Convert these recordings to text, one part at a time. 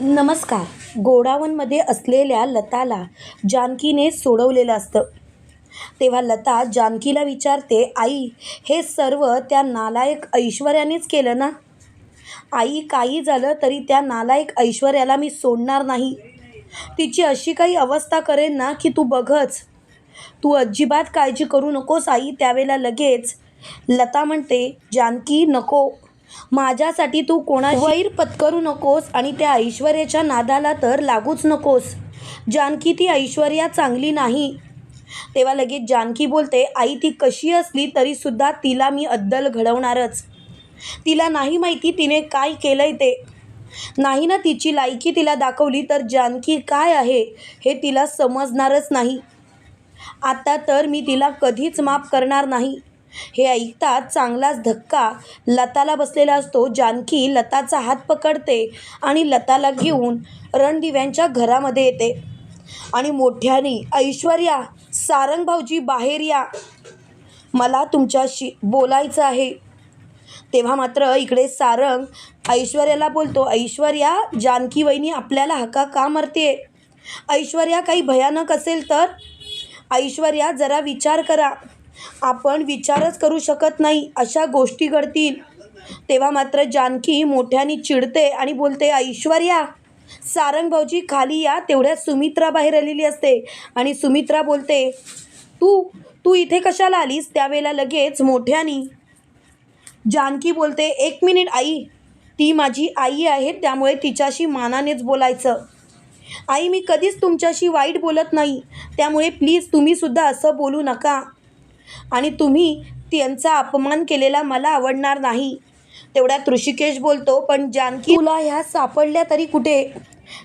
नमस्कार. गोडावनमध्ये असलेल्या लताला जानकीने सोडवलेलं असतं. तेव्हा लता जानकीला विचारते आई हे सर्व त्या नालायक ऐश्वर्यानेच केलं ना? आई काही झालं तरी त्या नालायक ऐश्वर्याला मी सोडणार नाही. तिची अशी काही अवस्था करेन ना की तू बघच. तू अजिबात काळजी करू नकोस आई. त्यावेळेला लगेच लता म्हणते जानकी नको. माझ्यासाठी तू कोणा वैर पत्करू नकोस आणि त्या ऐश्वर्याच्या नादाला तर लागूच नकोस. जानकी ती ऐश्वर्या चांगली नाही. तेव्हा लगेच जानकी बोलते आई ती कशी असली तरीसुद्धा तिला मी अद्दल घडवणारच. तिला नाही माहिती तिने काय केलंय ते. नाही ना तिची लायकी तिला दाखवली तर जानकी काय आहे हे तिला समजणारच नाही. आता तर मी तिला कधीच माफ करणार नाही. हे ऐकताच चांगलाच धक्का लताला बसलेला असतो. जानकी लताचा हात पकडते आणि लताला घेऊन रणदिव्यांच्या घरामध्ये येते. आणि मोठ्याने ऐश्वर्या सारंग भाऊजी बाहेर या. मला तुमच्याशी बोलायचं आहे. तेव्हा मात्र इकडे सारंग ऐश्वर्याला बोलतो ऐश्वर्या जानकी वहिनी आपल्याला हका का मरते ऐश्वर्या काही भयानक असेल तर? ऐश्वर्या जरा विचार करा. आपण विचारच करू शकत नाही. अशा गोष्टी घडतील. तेव्हा मात्र जानकी मोठ्याने चिडते आणि बोलते ऐश्वर्या सारंग भाऊजी खाली या. तेवढ्या सुमित्रा बाहेर आलेली असते. आणि सुमित्रा बोलते तू तू इथे कशाला आलीस? त्यावेळेला लगेच मोठ्यानी. जानकी बोलते एक मिनिट आई. ती माझी आई आहे. त्यामुळे तिच्याशी मानानेच बोलायचं. आई मी कधीच तुमच्याशी वाईट बोलत नाही. त्यामुळे प्लीज तुम्हीसुद्धा असं बोलू नका. आणि तुम्ही त्यांचा अपमान केलेला मला आवडणार नाही. तेवढ्यात ऋषिकेश बोलतो पण जानकी तुला ह्या सापडल्या तरी कुठे?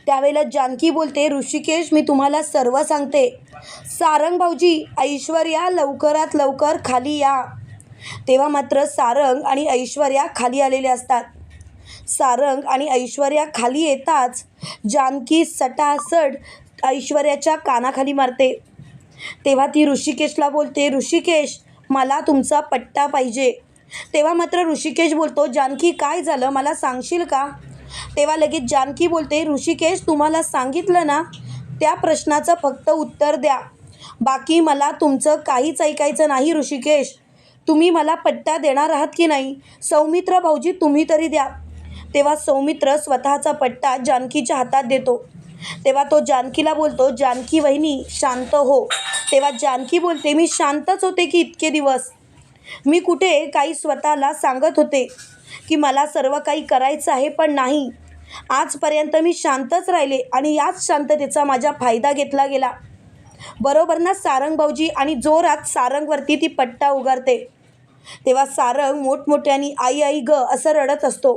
त्यावेळेला जानकी बोलते ऋषिकेश मी तुम्हाला सर्व सांगते. सारंग भाऊजी ऐश्वर्या लवकरात लवकर खाली या. तेव्हा मात्र सारंग आणि ऐश्वर्या खाली आलेले असतात. सारंग आणि ऐश्वर्या खाली येताच जानकी सटासट ऐश्वर्याच्या कानाखाली मारते. तेव्हा ती ऋषिकेशला बोलते ऋषिकेश मला तुमचा पट्टा पाहिजे. तेव्हा मात्र ऋषिकेश बोलतो जानकी काय झालं? मला सांगशील का? तेव्हा लगेच जानकी बोलते ऋषिकेश तुम्हाला सांगितलं ना? त्या प्रश्नाचं फक्त उत्तर द्या. बाकी मला तुमचं काहीच ऐकायचं नाही ऋषिकेश. तुम्ही मला पट्टा देणार आहात की नाही? सौमित्र भाऊजी तुम्ही तरी द्या. तेव्हा सौमित्र स्वतःचा पट्टा जानकीच्या हातात देतो. तेव्हा तो जानकीला बोलतो जानकी वहिनी शांत हो. तेव्हा जानकी बोलते मी शांतच होते की इतके दिवस? मी कुठे काही स्वतःला सांगत होते की मला सर्व काही करायचं आहे पण नाही. आजपर्यंत मी शांतच राहिले आणि याच शांततेचा माझा फायदा घेतला गेला. बरोबर ना सारंग भाऊजी? आणि जोरात सारंगवरती ती पट्टा उगारते तेव्हा सारंग मोठमोठ्याने आई आई ग असं रडत असतो.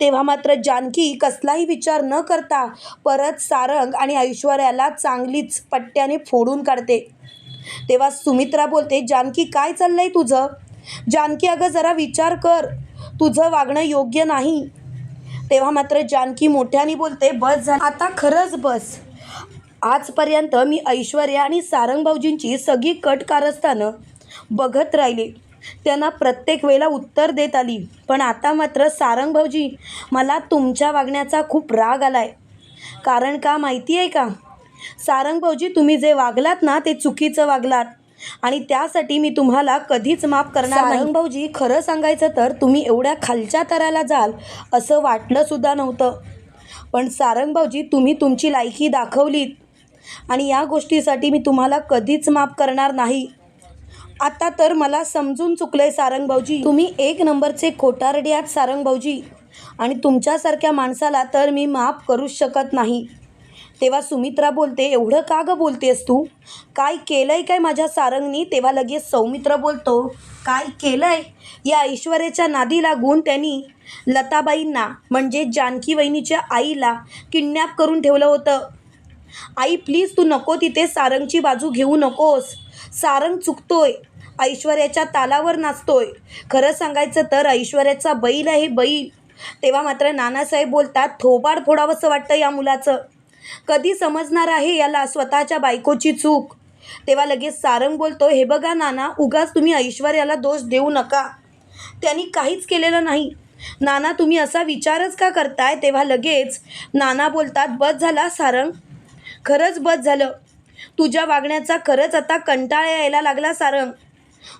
तेव्हा मात्र जानकी कसलाही विचार न करता परत सारंग आणि ऐश्वर्याला चांगलीच पट्ट्याने फोडून काढते. तेव्हा सुमित्रा बोलते जानकी काय चाललंय तुझं? जानकी अगं जरा विचार कर. तुझं वागणं योग्य नाही. तेव्हा मात्र जानकी मोठ्याने बोलते बस झालं. आता खरंच बस. आजपर्यंत मी ऐश्वर्या आणि सारंग भाऊजींची सगळी कट कारस्थानं बघत राहिले. त्यांना प्रत्येक वेळेला उत्तर देत आली. पण आता मात्र सारंग भाऊजी मला तुमच्या वागण्याचा खूप राग आला आहे कारण का माहिती आहे का? सारंग भाऊजी तुम्ही जे वागलात ना ते चुकीचं वागलात. आणि त्यासाठी मी तुम्हाला कधीच माफ करणार नाही. सारंग भाऊजी खरं सांगायचं तर तुम्ही एवढ्या खालच्या तराला जाल असं वाटलं सुद्धा नव्हतं. पण सारंग भाऊजी तुम्ही तुमची लायकी दाखवलीत. आणि या गोष्टीसाठी मी तुम्हाला कधीच माफ करणार नाही. आता तर मला समजून चुकलंय सारंग भाऊजी तुम्ही एक नंबरचे खोटारडे आहात सारंग भाऊजी आणि तुमच्यासारख्या माणसाला तर मी माफ करूच शकत नाही. तेव्हा सुमित्रा बोलते एवढं का गं बोलतेस तू? काय केलंय काय माझ्या सारंगनी? तेव्हा लगेच सौमित्र बोलतो काय केलंय? या ऐश्वर्याच्या नादी लागून त्यांनी लताबाईंना म्हणजे जानकी वहिनीच्या आईला किडनॅप करून ठेवलं होतं. आई प्लीज तू नको तिथे सारंगची बाजू घेऊ नकोस. सारंग चुकतोय. ऐश्वर्याच्या तालावर नाचतोय. खरं सांगायचं तर ऐश्वर्याचा बैल आहे बैल. तेव्हा मात्र नानासाहेब बोलतात थोबाड फोडावंसं वाटतं या मुलाचं. कधी समजणार आहे याला स्वतःच्या बायकोची चूक? तेव्हा लगेच सारंग बोलतो हे बघा नाना उगाच तुम्ही ऐश्वर्याला दोष देऊ नका. त्यांनी काहीच केलेलं नाही. नाना तुम्ही असा विचारच का करताय? तेव्हा लगेच नाना बोलतात बस झाला सारंग. खरंच बस झालं. तुझ्या वागण्याचा खरंच आता कंटाळा यायला लागला सारंग.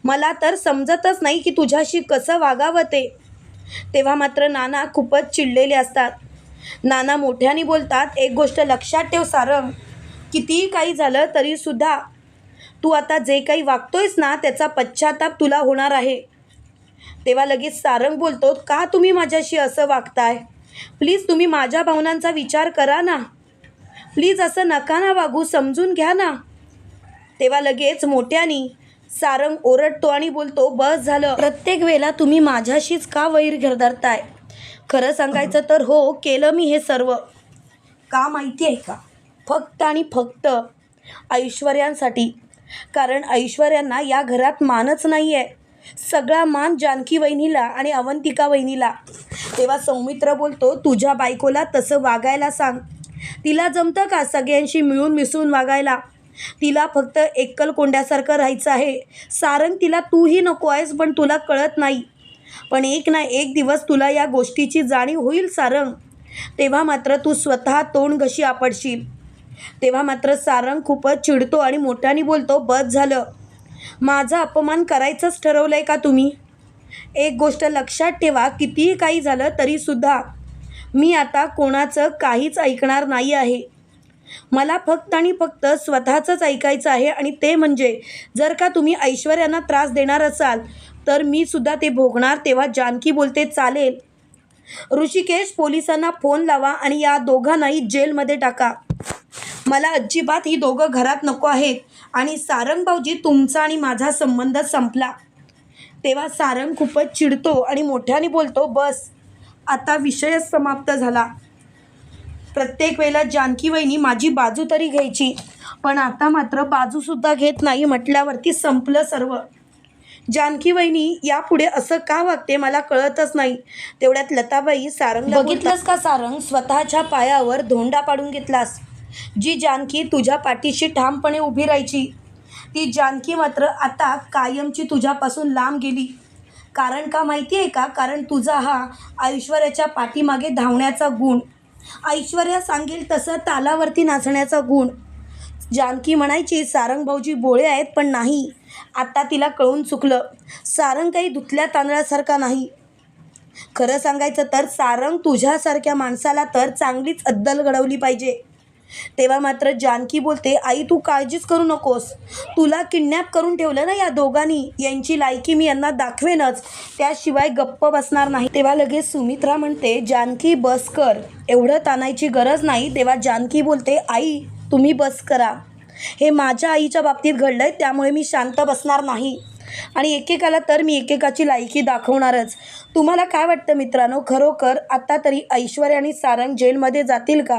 मला तर समजतच नाही की तुझ्याशी कसं वागावं ते. तेव्हा मात्र नाना खूपच चिडलेले असतात. नाना मोठ्याने बोलतात एक गोष्ट लक्षात ठेव सारंग. कितीही काही झालं तरीसुद्धा तू आता जे काही वागतोयस ना त्याचा पश्चाताप तुला होणार आहे. तेव्हा लगेच सारंग बोलतो का तुम्ही माझ्याशी असं वागताय? प्लीज तुम्ही माझ्या भावनांचा विचार करा ना. प्लीज असं नका ना वागू समजून घ्या ना. तेव्हा लगेच मोठ्यानी सारंग ओरडतो आणि बोलतो बस झालं. प्रत्येक वेळेला तुम्ही माझ्याशीच का वैर धरताय खरं सांगायचं तर हो केलं मी हे सर्व. का माहिती आहे का? फक्त आणि फक्त ऐश्वर्यांसाठी. कारण ऐश्वर्यांना या घरात मानच नाही आहे सगळा मान जानकी वहिनीला आणि अवंतिका वहिनीला. तेव्हा सौमित्र बोलतो तुझ्या बायकोला तसं वागायला सांग. तिला जमतं का सगळ्यांशी मिळून मिसळून वागायला? तिला फक्त एकल कोंड्यासारखं राहायचं आहे. सारंग तिला तूही नको आहेस पण तुला कळत नाही. पण एक ना एक दिवस तुला या गोष्टीची जाणीव होईल सारंग. तेव्हा मात्र तू स्वतः तोंड घशी आपडशील तेव्हा मात्र सारंग खूपच चिडतो आणि मोठ्याने बोलतो बस झालं. माझा अपमान करायचंच ठरवलं आहे का तुम्ही? एक गोष्ट लक्षात ठेवा कितीही काही झालं तरीसुद्धा. मी आता कोणाचं काहीच ऐकणार नाही आहे. मला फक्त आणि फक्त स्वतःचंच ऐकायचं आहे आणि ते म्हणजे जर का तुम्ही ऐश्वर्यांना त्रास देणार असाल तर मी सुद्धा ते भोगणार तेव्हा जानकी बोलते चालेल. ऋषिकेश पोलिसांना फोन लावा आणि या दोघांनाही जेलमध्ये टाका. मला अजिबात ही दोघं घरात नको आहेत आणि सारंग भाऊजी तुमचा आणि माझा संबंध संपला. तेव्हा सारंग खूपच चिडतो आणि मोठ्याने बोलतो बस आता विषयच समाप्त झाला. प्रत्येक वेळेला जानकी वहिनी माझी बाजू तरी घ्यायची. पण आता मात्र बाजूसुद्धा घेत नाही म्हटल्यावरती संपलं सर्व. जानकी वहिनी यापुढे असं का वागते मला कळतच नाही. तेवढ्यात लताबाई सारंग बघितलंस का सारंग? स्वतःच्या पायावर धोंडा पाडून घेतलास. जी जानकी तुझ्या पाठीशी ठामपणे उभी राहायची ती जानकी मात्र आता कायमची तुझ्यापासून लांब गेली. कारण का माहिती आहे का? कारण तुझा हा ऐश्वर्याच्या पाठीमागे धावण्याचा गुण. ऐश्वर्या सांगेल तसं तालावरती नाचण्याचा गुण. जानकी म्हणायची सारंग भाऊजी बोळे आहेत पण नाही. आता तिला कळून चुकलं. सारंग काही धुतल्या तांदळासारखा नाही. खरं सांगायचं तर सारंग तुझ्यासारख्या माणसाला तर चांगलीच अद्दल घडवली पाहिजे. तेव्हा मात्र जानकी बोलते आई तू काळजीच करू नकोस. तुला किडनॅप करून ठेवलं ना या दोघांनी यांची लायकी मी यांना दाखवेनच. त्याशिवाय गप्प बसणार नाही. तेव्हा लगेच सुमित्रा म्हणते जानकी बस कर. एवढं ताणायची गरज नाही. तेव्हा जानकी बोलते आई तुम्ही बस करा. हे माझ्या आईच्या बाबतीत घडलं आहे त्यामुळे मी शांत बसणार नाही. आणि एकेकाला तर मी एकेकाची लायकी दाखवणारच. तुम्हाला काय वाटतं मित्रांनो? खरोखर आता तरी ऐश्वर्या आणि सारंग जेलमध्ये जातील का?